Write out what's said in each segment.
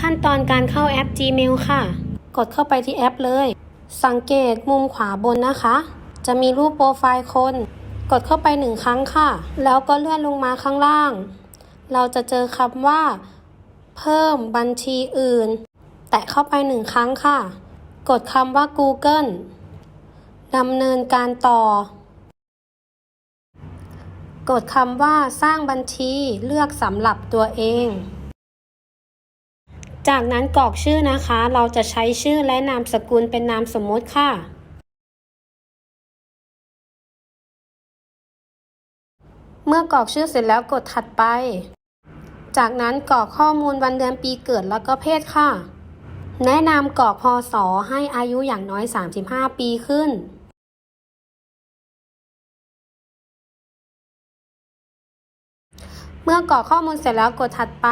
ขั้นตอนการเข้าแอป Gmail ค่ะ กดเข้าไปที่แอปเลย สังเกตมุมขวาบนนะคะ จะมีรูปโปรไฟล์คน กดเข้าไปหนึ่งครั้งค่ะ แล้วก็เลื่อนลงมาข้างล่าง เราจะเจอคำว่า เพิ่มบัญชีอื่น แตะเข้าไปหนึ่งครั้งค่ะ กดคำว่า Google ดำเนินการต่อ กดคำว่าสร้างบัญชีเลือกสำหรับตัวเอง จากนั้นกรอกชื่อนะคะ เราจะใช้ชื่อและนามสกุลเป็นนามสมมติค่ะ เมื่อกรอกชื่อเสร็จแล้วกดถัดไป จากนั้นกรอกข้อมูลวันเดือนปีเกิดแล้วก็เพศค่ะ แนะนำกรอกพศให้อายุอย่างน้อย 35 ปีขึ้นเมื่อกรอกข้อมูลเสร็จแล้วกดถัดไป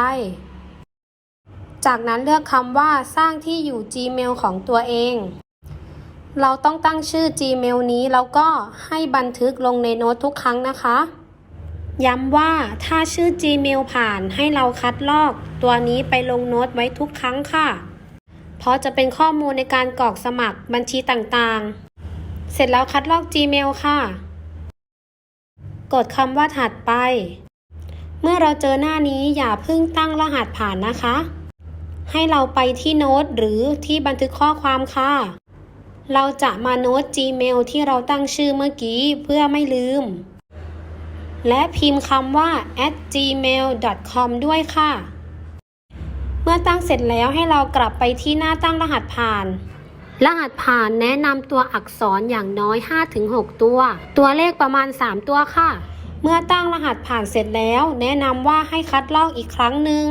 จากนั้นเลือกคำว่าสร้างที่อยู่ Gmail ของตัวเอง เราต้องตั้งชื่อ Gmail นี้แล้วก็ให้บันทึกลงในโน้ตทุกครั้งนะคะ ย้ำว่าถ้าชื่อ Gmail ผ่านให้เราคัดลอก ตัวนี้ไปลงโน้ตไว้ทุกครั้งค่ะ เพราะจะเป็นข้อมูลในการกรอกสมัครบัญชีต่างๆ เสร็จแล้วคัดลอก Gmail ค่ะ กดคำว่าถัดไปเมื่อเราเจอหน้านี้อย่าเพิ่งตั้งรหัสผ่านนะคะ ให้เราไปที่โน้ตหรือที่บันทึกข้อความค่ะ เราจะมาโน้ต Gmail ที่เราตั้งชื่อเมื่อกี้เพื่อไม่ลืม และพิมพ์คำว่า at gmail.com ด้วยค่ะ เมื่อตั้งเสร็จแล้วให้เรากลับไปที่หน้าตั้งรหัสผ่านรหัสผ่านแนะนำตัวอักษรอย่างน้อย 5-6 ตัว ตัวเลขประมาณ 3 ตัวค่ะ เมื่อตั้งรหัสผ่านเสร็จแล้ว แนะนำว่าให้คัดลอกอีกครั้งหนึ่ง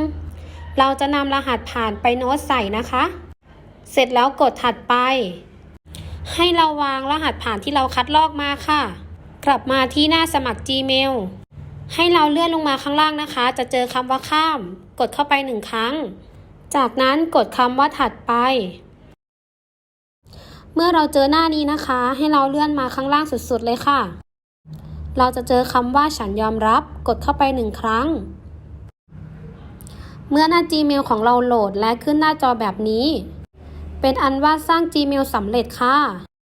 เราจะนำรหัสผ่านไปโน้ตใส่นะคะ เสร็จแล้วกดถัดไป ให้เราวางรหัสผ่านที่เราคัดลอกมาค่ะ กลับมาที่หน้าสมัคร Gmail ให้เราเลื่อนลงมาข้างล่างนะคะ จะเจอคำว่าข้าม กดเข้าไปหนึ่งครั้ง จากนั้นกดคำว่าถัดไป เมื่อเราเจอหน้านี้นะคะ ให้เราเลื่อนมาข้างล่างสุดๆเลยค่ะ เราจะเจอคำว่าฉันยอมรับ กดเข้าไปหนึ่งครั้ง เมื่อหน้า Gmail ของเราโหลดและขึ้นหน้าจอแบบนี้ เป็นอันว่าสร้าง Gmail สำเร็จค่ะ